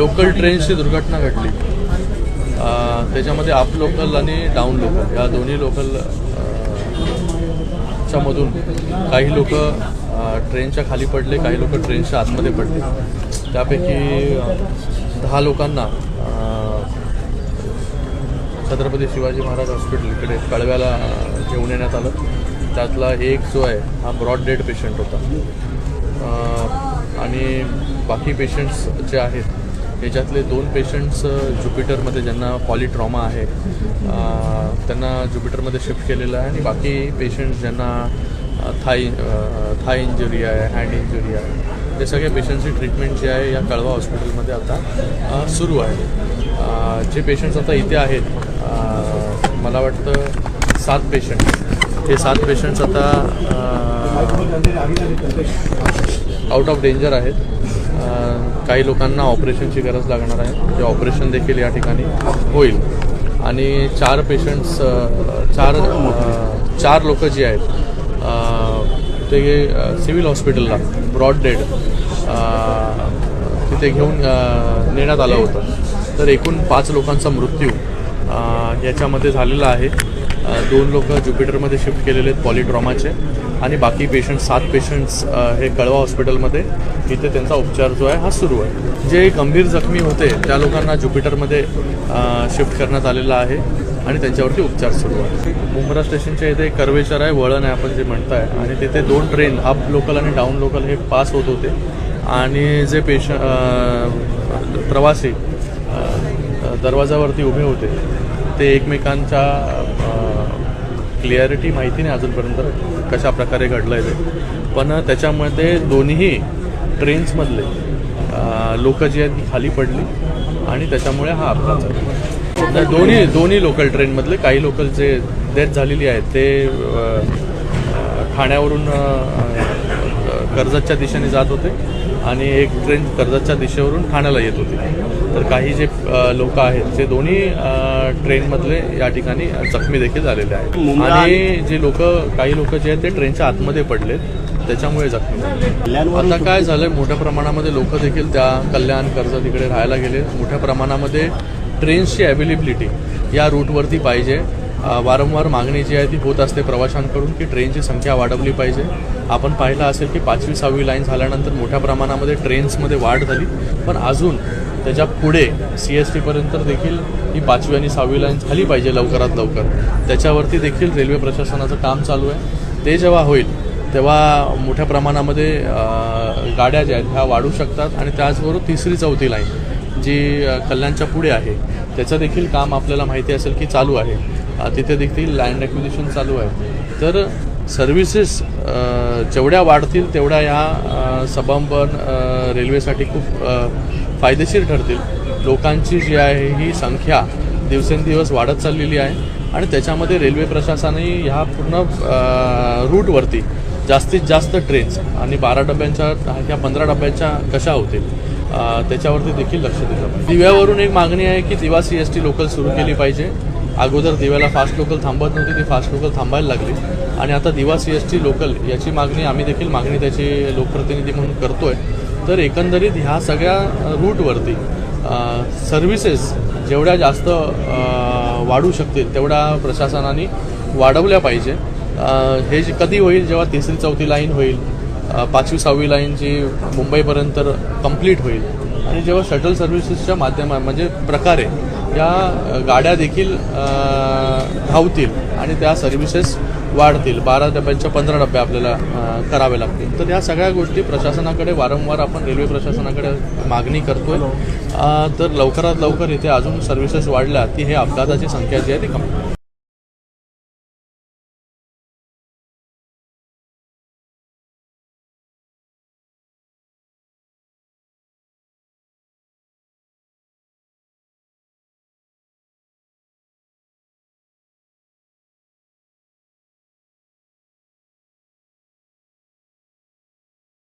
Local ट्रेनची दुर्घटना घडली. त्याच्यामध्ये अप लोकल आणि डाऊन लोकल या दोन्ही लोकल च्या मधून काही लोक ट्रेनच्या खाली पडले काही लोक ट्रेनच्या आतमध्ये पडले. त्यापैकी दहा लोकांना छत्रपती शिवाजी महाराज हॉस्पिटल इकडे कळव्याला घेऊन येण्यात आलं. त्यातला एक जो आहे हा ब्रॉड डेड पेशंट होता. आणि बाकी पेशंट्स जे आहेत याच्यातले दोन पेशंट्स ज्युपिटरमध्ये ज्यांना पॉलिट्रॉमा आहे त्यांना ज्युपिटरमध्ये शिफ्ट केलेलं आहे आणि बाकी पेशंट्स ज्यांना थाय थाय इंजुरी आहे हँड इंजुरी आहे ते सगळ्या पेशंटची ट्रीटमेंट जी आहे या कळवा हॉस्पिटलमध्ये आता सुरू आहे. जे पेशंट्स आता इथे आहेत मला वाटतं सात पेशंट हे सात पेशंट्स आता आउट ऑफ डेंजर आहेत. काही लोकांना ऑपरेशनची गरज लागणार आहे. ते ऑपरेशन देखील या ठिकाणी होईल. आणि चार पेशंट्स चार चार लोक जी आहेत ते सिव्हिल हॉस्पिटलला ब्रॉड डेड तिथे घेऊन नेण्यात आलं होतं. तर एकूण पाच लोकांचा मृत्यू याच्यामध्ये झालेला आहे. दोन लोक ज्युपिटरमध्ये शिफ्ट केलेले आहेत पॉलिट्रॉमाचे आणि बाकी पेशंट सात पेशंट्स हे कळवा हॉस्पिटलमध्ये इथे त्यांचा उपचार जो आहे हा सुरू आहे. जे गंभीर जखमी होते त्या लोकांना ज्युपिटरमध्ये शिफ्ट करण्यात आलेला आहे आणि त्यांच्यावरती उपचार सुरू आहे. मुंब्रा स्टेशनच्या इथे कर्वेचर आहे वळण आहे आपण जे म्हणताय. आणि तिथे दोन ट्रेन अप लोकल आणि डाऊन लोकल हे पास होत होते. आणि जे पेश प्रवासी दरवाजावरती उभे होते ते एकमेकांच्या क्लिअरिटी माहिती नाही अजूनपर्यंत कशा प्रकारे घडलं आहे ते. पण त्याच्यामध्ये दोन्ही ट्रेन्समधले लोक जी आहेत खाली पडली आणि त्याच्यामुळे हा अपघात झाला. दोन्ही दोन्ही लोकल ट्रेनमधले काही लोकल जे डेथ झालेली आहेत ते खाण्यावरून ठाण्यावरून कर्जतच्या दिशेने जात होते. आणि एक ट्रेन कर्जतच्या दिशेवरून ठाण्याला येत होती. तर काही जे लोक आहेत ते दोन्ही ट्रेनमधले या ठिकाणी जखमी देखील झालेले आहेत. आणि जे लोक काही लोक जे आहेत ते ट्रेनच्या आतमध्ये पडलेत. त्याच्यामुळे जखमी झाले. आता काय झालंय मोठ्या प्रमाणामध्ये लोक देखील त्या कल्याण कर्ज तिकडे राहायला गेले. मोठ्या प्रमाणामध्ये ट्रेन्सची अवेलेबिलिटी या रूटवरती पाहिजे. वारंवार मागणी जी आहे ती होत असते प्रवाशांकडून की ट्रेनची संख्या वाढवली पाहिजे. आपण पाहिलं असेल की पाचवी सहावी लाईन झाल्यानंतर मोठ्या प्रमाणामध्ये ट्रेन्समध्ये वाढ झाली. पण अजून त्याच्या पुढे सी एस टीपर्यंत देखील ही पाचवी आणि सहावी लाईन झाली पाहिजे लवकरात लवकर. त्याच्यावरती देखील रेल्वे प्रशासनाचं काम चालू आहे. ते जेव्हा होईल तेव्हा मोठ्या प्रमाणामध्ये गाड्या ज्या आहेत ह्या वाढू शकतात आणि त्याचबरोबर तिसरी चौथी लाईन जी कल्याणच्या पुढे आहे त्याचं देखील काम आपल्याला माहिती असेल की चालू आहे. तिथे देखील लँड ॲक्विजिशन चालू आहे. तर सर्व्हिसेस जेवढ्या वाढतील तेवढ्या ह्या सबंबन रेल्वेसाठी खूप फायदेशीर ठरतील. लोकांची जी आहे ही संख्या दिवसेंदिवस वाढत चाललेली आहे आणि त्याच्यामध्ये रेल्वे प्रशासनही ह्या पूर्ण रूटवरती जास्तीत जास्त ट्रेन्स आणि बारा डब्यांच्या ह्या पंधरा डब्यांच्या कशा होतील त्याच्यावरती देखील लक्ष दिलं दिव्यावरून एक मागणी आहे की दिवा सी एस टी लोकल सुरू केली पाहिजे. अगोदर दिव्याला फास्ट लोकल थांबत नव्हती ती फास्ट लोकल थांबायला लागली. आणि आता दिवा सी एस टी लोकल याची मागणी आम्ही देखील मागणी त्याची लोकप्रतिनिधी म्हणून करतोय. तर एकंदरीत ह्या सगळ्या रूटवरती सर्व्हिसेस जेवढ्या जास्त वाढू शकतील तेवढ्या प्रशासनाने वाढवल्या पाहिजे. हे जे कधी होईल जेव्हा तिसरी चौथी लाईन होईल पाचवी सहावी लाईन जी मुंबईपर्यंत कंप्लीट होईल. आणि जेव्हा शटल सर्व्हिसेसच्या माध्यमा म्हणजे प्रकारे या गाड्या देखील धावतील आणि त्या सर्व्हिसेस वाढतील. बारा डब्यांच्या पंधरा डबे आपल्याला करावे लागतील. तर या सगळ्या गोष्टी प्रशासनाकडे वारंवार आपण रेल्वे प्रशासनाकडे मागणी करतोय. तर लवकरात लवकर इथे अजून सर्व्हिसेस वाढल्या की हे अपघाताची संख्या जी आहे ती कमी